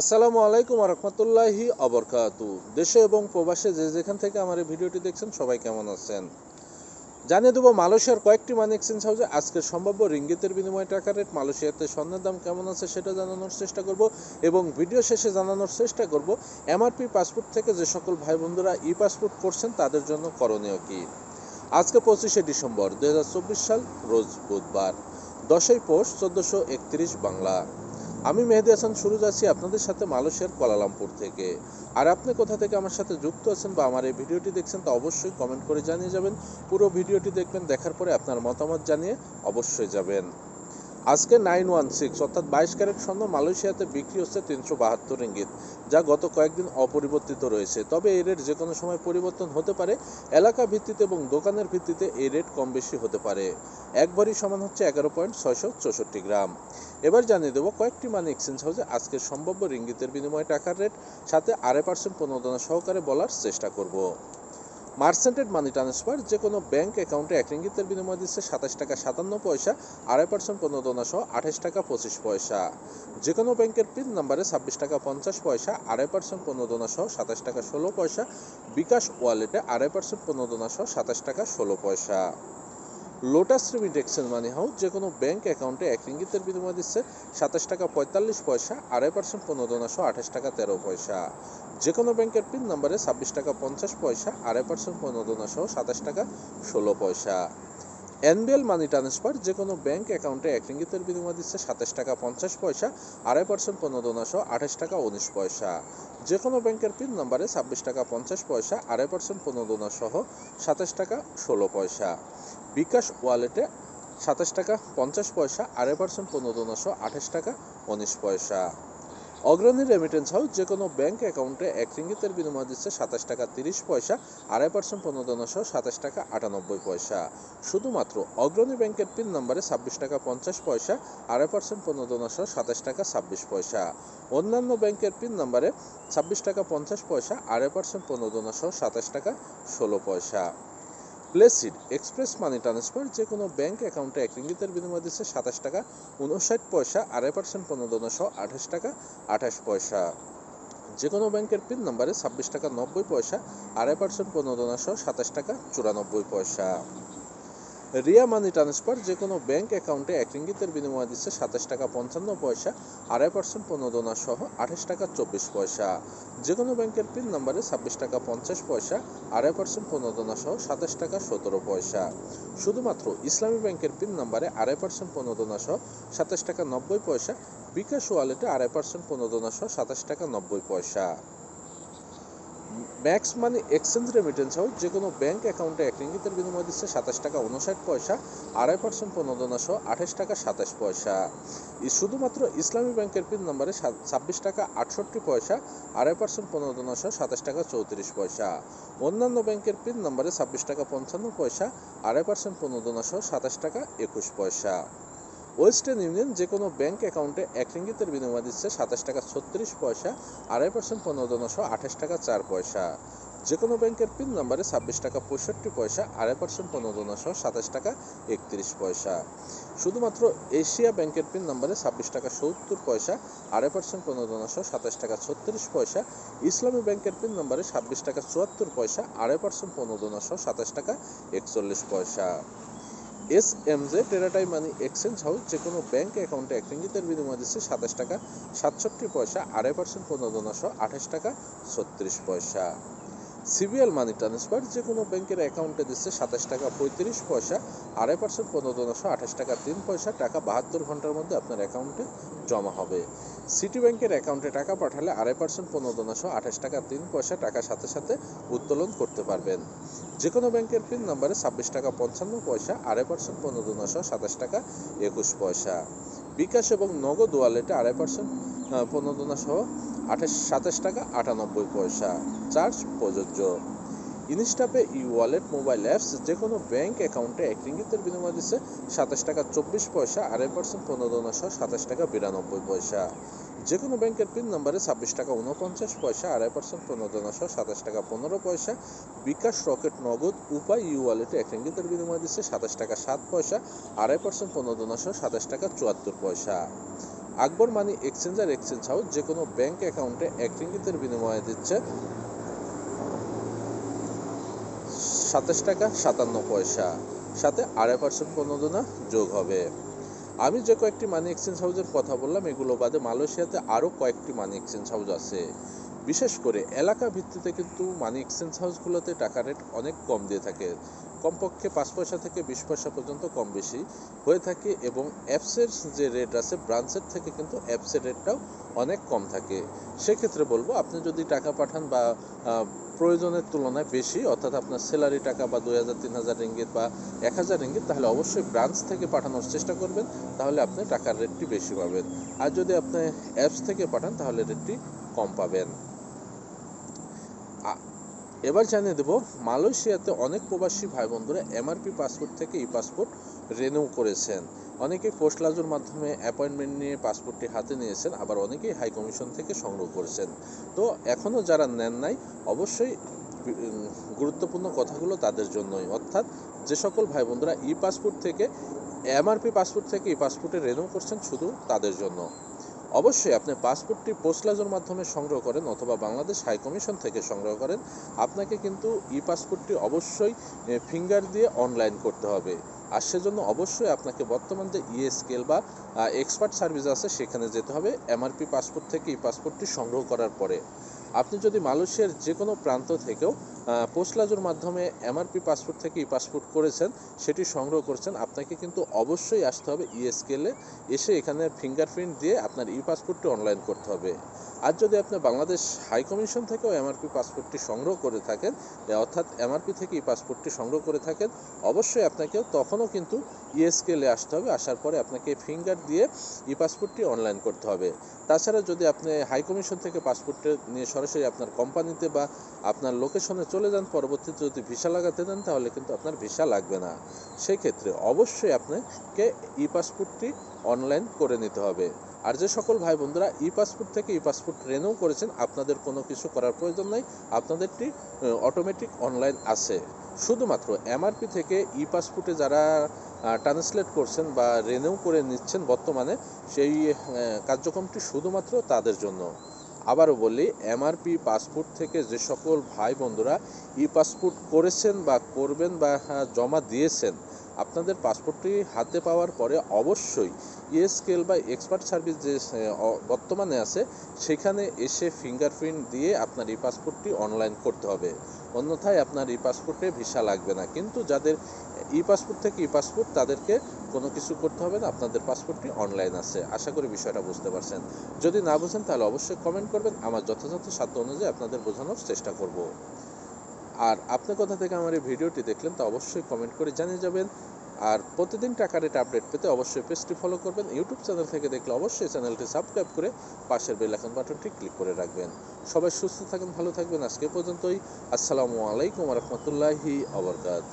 আসসালামু আলাইকুম রহমতুল্লাহি অবরকাতু দেশে এবং প্রবাসে যে যেখান থেকে আমার এই ভিডিওটি দেখছেন সবাই কেমন আছেন? জানিয়ে দেবো, মালয়েশিয়ার কয়েকটি মানি এক্সচেঞ্জ হাউসে আজকের সম্ভাব্য রিঙ্গিতের বিনিময়ে টাকা রেট মালয়েশিয়াতে স্বর্ণের দাম কেমন আছে সেটা জানানোর চেষ্টা করব এবং ভিডিও শেষে জানানোর চেষ্টা করব, এমআরপি পাসপোর্ট থেকে যে সকল ভাই বন্ধুরা ই পাসপোর্ট করছেন তাদের জন্য করণীয় কী? আজকে পঁচিশে ডিসেম্বর দু হাজার চব্বিশ সাল, রোজ বুধবার। দশই পৌষ, চোদ্দোশো বাংলা। আমি মেহেদি হাসান শুরু আছি আপনাদের সাথে মালয়েশিয়ার কোয়ালালামপুর থেকে। আর আপনি কোথা থেকে আমার সাথে যুক্ত আছেন বা আমার এই ভিডিওটি দেখছেন, তো অবশ্যই কমেন্ট করে জানিয়ে যাবেন। পুরো ভিডিওটি দেখবেন, দেখার পরে আপনার মতামত জানিয়ে অবশ্যই যাবেন। আজকে নাইন ওয়ান সিক্স অর্থাৎ বাইশ ক্যারেট স্বর্ণ মালয়েশিয়াতে বিক্রি হচ্ছে তিনশো বাহাত্তর ইঙ্গিত যা গত কয়েকদিন অপরিবর্তিত রয়েছে। তবে এই রেট যে কোনো সময় পরিবর্তন হতে পারে, এলাকা ভিত্তিতে এবং দোকানের ভিত্তিতে এই রেট কম বেশি হতে পারে। এক একবারই সমান হচ্ছে এগারো পয়েন্ট ছয়শো চৌষট্টি গ্রাম। এবার জানিয়ে দেবো কয়েকটি মানি এক্সচেঞ্জ হাউসে আজকের সম্ভাব্য রিঙ্গিতের বিনিময়ে টাকার রেট সাথে আড়াই পার্সেন্ট প্রণোদনা সহকারে বলার চেষ্টা করব। মার্সেন্টেড মানি ট্রান্সফার যে কোনো ব্যাংক অ্যাকাউন্টে এক রিঙ্গিতের বিনিময় দিচ্ছে সাতাশ টাকা সাতান্ন পয়সা, আড়াই পার্সেন্ট প্রণোদনা সহ আঠাশ টাকা পঁচিশ পয়সা। যে কোনো ব্যাংকের পিন নাম্বারে ছাব্বিশ টাকা পঞ্চাশ পয়সা, আড়াই পার্সেন্ট প্রণোদনা সহ সাতাশ টাকা ষোলো পয়সা, বিকাশ ওয়ালেটে আড়াই পার্সেন্ট প্রণোদনা সহ সাতাশ টাকা ষোলো পয়সা। Lotus remit exchange money house যে কোনো ব্যাংক অ্যাকাউন্টে এক রিঙ্গিতের বিনিময় দিচ্ছে সাতাশ টাকা পঁয়তাল্লিশ পয়সা, আড়াই পার্সেন্ট প্রণোদনা সহ আঠাশ টাকা তেরো পয়সা। যে কোনো ব্যাংকের পিন নাম্বারে ছাব্বিশ টাকা পঞ্চাশ পয়সা, আড়াই পার্সেন্ট প্রণোদনা সহ সাতাশ টাকা ষোলো পয়সা। এনবিএল মানি ট্রান্সফার যে কোনো ব্যাংক অ্যাকাউন্টে এক রিঙ্গিতের বিনিময় দিচ্ছে সাতাশ টাকা পঞ্চাশ পয়সা, আড়াই পার্সেন্ট প্রণোদনা সহ আঠাশ টাকা উনিশ পয়সা। যে কোনো ব্যাংকের পিন নাম্বারে ছাব্বিশ টাকা পঞ্চাশ পয়সা, আড়াই পার্সেন্ট প্রণোদনা সহ সাতাশ টাকা ষোলো পয়সা। বিকাশ ওয়ালেটে সাতাশ টাকা পঞ্চাশ পয়সা, আড়াই পার্সেন্ট প্রণোদনা সহ আঠাশ টাকা উনিশ পয়সা। অগ্রণী রেমিটেন্স হাউস যে কোনো ব্যাংক অ্যাকাউন্টে এক রিঙ্গিতের বিনিময় দিচ্ছে সাতাশ টাকা তিরিশ পয়সা, আড়াই পার্সেন্ট প্রণোদনা সহ সাতাশ টাকা আটানব্বই পয়সা। শুধুমাত্র অগ্রণী ব্যাংকের পিন নম্বরে ছাব্বিশ টাকা পঞ্চাশ পয়সা, আড়াই পার্সেন্ট প্রণোদনা সহ সাতাশ টাকা ছাব্বিশ পয়সা। অন্যান্য ব্যাংকের পিন নম্বরে ছাব্বিশ টাকা পঞ্চাশ পয়সা, আড়াই পার্সেন্ট প্রণোদনা সহ সাতাশ টাকা ষোলো পয়সা। প্লেসিড এক্সপ্রেস মানি ট্রান্সফার যে কোনো ব্যাঙ্ক অ্যাকাউন্টে এক রিঙ্গিতের বিনিময় দিচ্ছে সাতাশ টাকা উনষাট পয়সা, আড়াই পার্সেন্ট প্রণোদনা সহ আঠাশ টাকা, আঠাশ পয়সা। যে কোনো ব্যাংকের পিন নাম্বারে ছাব্বিশ টাকা, নব্বই পয়সা, আড়াই পার্সেন্ট প্রণোদনা সহ সাতাশ টাকা, চুরানব্বই পয়সা। রিয়া মানি ট্রান্সফার যে কোনো ব্যাংক অ্যাকাউন্টে এক রিঙ্গিতের বিনিময় দিচ্ছে সাতাশ টাকা পঞ্চান্ন পয়সা, আড়াই পার্সেন্ট প্রণোদনা সহ আঠাশ টাকা চব্বিশ পয়সা। যে কোনো ব্যাংকের পিন নাম্বারে ছাব্বিশ টাকা পঞ্চাশ পয়সা, আড়াই পার্সেন্ট প্রণোদনা সহ সাতাশ টাকা সতেরো পয়সা। শুধুমাত্র ইসলামী ব্যাংকের পিন নাম্বারে আড়াই পার্সেন্ট প্রণোদনা সহ সাতাশ টাকা নব্বই পয়সা, বিকাশ ওয়ালেটে আড়াই পার্সেন্ট প্রণোদনা সহ সাতাশ টাকা নব্বই পয়সা। Max money exchange remittance house যে কোনো ব্যাংক অ্যাকাউন্টে এক রিঙ্গিতের বিনিময় দিচ্ছে সাতাশ টাকা উনষাট পয়সা, আড়াই পার্সেন্ট প্রণোদনা সহ আঠাশ টাকা সাতাশ পয়সা। শুধুমাত্র ইসলামী ব্যাংকের পিন নম্বরে ছাব্বিশ টাকা আটষট্টি পয়সা, আড়াই পার্সেন্ট প্রণোদনা সহ সাতাশ টাকা চৌত্রিশ পয়সা। অন্যান্য ব্যাংকের পিন নম্বরে ছাব্বিশ টাকা পঞ্চান্ন পয়সা, আড়াই পার্সেন্ট প্রণোদনা সহ সাতাশ টাকা একুশ পয়সা। ওয়েস্টার্ন ইউনিয়ন যে কোনো ব্যাংক অ্যাকাউন্টে এক রিঙ্গিতের বিনিময় দিচ্ছে সাতাশ টাকা ছত্রিশ পয়সা, আড়াই পার্সেন্ট পনেরো সহ আঠাশ টাকা চার পয়সা। যে কোনো ব্যাংকের পিন নাম্বারে ছাব্বিশ টাকা পঁয়ষট্টি পয়সা, আড়াই পার্সেন্ট পনেরো সহ সাতাশ টাকা একত্রিশ পয়সা। শুধুমাত্র এশিয়া ব্যাংকের পিন নাম্বারে ছাব্বিশ টাকা সত্তর পয়সা, আড়াই পার্সেন্ট পনেরো সহ সাতাশ টাকা ছত্রিশ পয়সা। ইসলামী ব্যাংকের পিন নাম্বারে ছাব্বিশ টাকা চুয়াত্তর পয়সা, আড়াই পার্সেন্ট পনেরো সহ সাতাশ টাকা একচল্লিশ পয়সা। এস এম জে টেরাটাই মানি এক্সচেঞ্জ হাউস যে কোনো ব্যাংক অ্যাকাউন্টে এক রিঙ্গিতের বিনিময় দিচ্ছে সাতাশ টাকা, সাতষট্টি পয়সা, আড়াই পার্সেন্ট প্রণোদনা সহ আঠাশ টাকা, ছত্রিশ পয়সা। সিবিএল মানি ট্রান্সফার যে কোনো ব্যাংকের অ্যাকাউন্টে দিচ্ছে সাতাশ টাকা, পঁয়ত্রিশ পয়সা, আড়াই পার্সেন্ট প্রণোদনা সহ আঠাশ টাকা, তিন পয়সা, টাকা বাহাত্তর ঘণ্টার মধ্যে আপনার অ্যাকাউন্টে জমা হবে। সিটি ব্যাংকের অ্যাকাউন্টে টাকা পাঠালে আড়াই পার্সেন্ট প্রণোদনা সহ আঠাশ টাকা, তিন পয়সা টাকা সাথে সাথে উত্তোলন করতে পারবেন। যে কোনো ব্যাংকের পিন নম্বরে ছাব্বিশ টাকা পঞ্চান্ন পয়সা, আড়াই পার্সেন্ট প্রণোদনা সহ সাতাশ টাকা, একুশ পয়সা। বিকাশ এবং নগদ ওয়ালেটে আড়াই পার্সেন্ট প্রণোদনা সহ আঠাশ, সাতাশ টাকা, আটানব্বই পয়সা। চার্জ প্রযোজ্য। Instapay, e wallet, mobile apps যে কোনো ব্যাংক অ্যাকাউন্টে এক রিঙ্গিতের বিনিময় দিচ্ছে সাতাশ টাকা চব্বিশ পয়সা আড়াই পার্সেন্ট প্রণোদনা সহ সাতাশ টাকা বিরানব্বই পয়সা। যে কোনো ব্যাংকের পিন নম্বরে ছাব্বিশ টাকা উনপঞ্চাশ পয়সা আড়াই পার্সেন্ট প্রণোদনা সহ সাতাশ টাকা পনেরো পয়সা। বিকাশ রকেট নগদ, উপায় ইউ ওয়ালেটে এক রিঙ্গিতের বিনিময় দিচ্ছে সাতাশ টাকা সাত পয়সা আড়াই পার্সেন্ট প্রণোদনা সহ সাতাশ টাকা চুয়াত্তর পয়সা। আকবর মানি এক্সচেঞ্জ আর এক্সচেঞ্জ হাউস যে কোনো ব্যাংক অ্যাকাউন্টে এক রিঙ্গিতের বিনিময়ে দিচ্ছে সাতাশ টাকা সাতান্ন পয়সা। সাথে আড়াই পার্সেন্ট প্রণোদনা যোগ হবে। আমি যে কয়েকটি মানি এক্সচেঞ্জ হাউসের কথা বললাম, এগুলো বাদে মালয়েশিয়াতে আরও কয়েকটি মানি এক্সচেঞ্জ হাউস আছে। বিশেষ করে এলাকা ভিত্তিতে কিন্তু মানি এক্সচেঞ্জ হাউসগুলোতে টাকা রেট অনেক কম দিয়ে থাকে। কমপক্ষে পাঁচ পয়সা থেকে বিশ পয়সা পর্যন্ত কম বেশি হয়ে থাকে এবং অ্যাপসের যে রেট আছে ব্রাঞ্চের থেকে কিন্তু অ্যাপসের রেটটাও অনেক কম থাকে। সেক্ষেত্রে বলব, আপনি যদি টাকা পাঠান বা প্রয়োজনের তুলনায় বেশি, অর্থাৎ আপনার স্যালারি টাকা বা দুই হাজার, তিন হাজার রিঙ্গিত বা এক হাজার রিঙ্গিত তাহলে অবশ্যই ব্রাঞ্চ থেকে পাঠানোর চেষ্টা করবেন, তাহলে আপনি টাকার রেটটি বেশি পাবেন। আর যদি আপনি অ্যাপস থেকে পাঠান, তাহলে রেটটি কম পাবেন। এবার জানিয়ে দেব, মালয়েশিয়াতে অনেক প্রবাসী ভাই বন্ধুরা এমআরপি পাসপোর্ট থেকে ই পাসপোর্ট রেনিউ করেছেন। অনেকেই পোস্ট লাজুর মাধ্যমে অ্যাপয়েন্টমেন্ট নিয়ে পাসপোর্টটি হাতে নিয়েছেন, আবার অনেকেই হাই কমিশন থেকে সংগ্রহ করেছেন। তো এখনও যারা নেন নাই, অবশ্যই গুরুত্বপূর্ণ কথাগুলো তাদের জন্যই। অর্থাৎ যে সকল ভাই বন্ধুরা ই পাসপোর্ট থেকে এমআরপি পাসপোর্ট থেকে ই পাসপোর্টে রেনিউ করছেন, শুধু তাদের জন্য। অবশ্যই আপনি পাসপোর্টটি পোস্টলাজের মাধ্যমে সংগ্রহ করেন অথবা বাংলাদেশ হাই কমিশন থেকে সংগ্রহ করেন। আপনাকে কিন্তু ই পাসপোর্টটি অবশ্যই ফিঙ্গার দিয়ে অনলাইন করতে হবে। আর সেজন্য অবশ্যই আপনাকে বর্তমান যে ইএ স্কেল বা এক্সপার্ট সার্ভিস আছে সেখানে যেতে হবে, এমআরপি পাসপোর্ট থেকে ই পাসপোর্টটি সংগ্রহ করার পরে। আপনি যদি মালয়েশিয়ার যে কোনো প্রান্ত থেকেও পোস্টলাজুর মাধ্যমে এমআরপি পাসপোর্ট থেকে ই পাসপোর্ট করেছেন, সেটি সংগ্রহ করেছেন। আপনাকে কিন্তু অবশ্যই আসতে হবে ইএসকেলে এসে এখানে ফিঙ্গারপ্রিন্ট দিয়ে আপনার ই পাসপোর্টটি অনলাইন করতে হবে। আর যদি আপনি বাংলাদেশ হাই কমিশন থেকেও এমআরপি পাসপোর্টটি সংগ্রহ করে থাকেন অর্থাৎ এমআরপি থেকে ই পাসপোর্টটি সংগ্রহ করে থাকেন, অবশ্যই আপনাকেও তখনও কিন্তু ইএসকেলে আসতে হবে। আসার পরে আপনাকে ফিঙ্গার দিয়ে ই পাসপোর্টটি অনলাইন করতে হবে। তাছাড়া যদি আপনি হাই কমিশন থেকে পাসপোর্টে নিয়ে সরাসরি আপনার কোম্পানিতে বা আপনার লোকেশনে চলে যান, পরবর্তীতে যদি ভিসা লাগাতে দেন, তাহলে কিন্তু আপনার ভিসা লাগবে না। সেক্ষেত্রে অবশ্যই আপনাকে ই পাসপোর্টটি অনলাইন করে নিতে হবে। আর যে সকল ভাই বন্ধুরা ই পাসপোর্ট থেকে ই পাসপোর্ট রেনেও করেছেন, আপনাদের কোনো কিছু করার প্রয়োজন নাই। আপনাদেরটি অটোমেটিক অনলাইন আছে। শুধুমাত্র এমআরপি থেকে ই পাসপোর্টে যারা ট্রান্সলেট করছেন বা রেনেও করে নিচ্ছেন বর্তমানে, সেই কার্যক্রমটি শুধুমাত্র তাদের জন্য। আবারও বলি এমআরপি পাসপোর্ট থেকে যে সকল ভাই বন্ধুরা ই পাসপোর্ট করেছেন বা করবেন বা আহ, জমা দিয়েছেন আপনাদের পাসপোর্টটি হাতে পাওয়ার পরে অবশ্যই ইএসকেল বা এক্সপার্ট সার্ভিস যে বর্তমানে আছে, সেখানে এসে ফিঙ্গারপ্রিন্ট দিয়ে আপনার ই পাসপোর্টটি অনলাইন করতে হবে। অন্যথায় আপনার ই পাসপোর্টে ভিসা লাগবে না। কিন্তু যাদের ই পাসপোর্ট থেকে ই পাসপোর্ট, তাদেরকে কোনো কিছু করতে হবে না, আপনাদের পাসপোর্টটি অনলাইন আছে। আশা করি বিষয়টা বুঝতে পারছেন। যদি না বুঝেন, তাহলে অবশ্যই কমেন্ট করবেন। আমার যথাযথ সাধ্য অনুযায়ী আপনাদের বোঝানোর চেষ্টা করব। আর আপনি কোথা থেকে আমার এই ভিডিওটি দেখলেন, তা অবশ্যই কমেন্ট করে জানিয়ে যাবেন। আর প্রতিদিন টাকা রেট আপডেট পেতে অবশ্যই পেজটি ফলো করবেন। ইউটিউব চ্যানেল থেকে দেখলে অবশ্যই চ্যানেলটি সাবস্ক্রাইব করে পাশের বেল আইকন বাটনটি ক্লিক করে রাখবেন। সবাই সুস্থ থাকেন, ভালো থাকবেন। আজকে পর্যন্তই। আসসালামু আলাইকুম রহমতুল্লাহি আবরকাত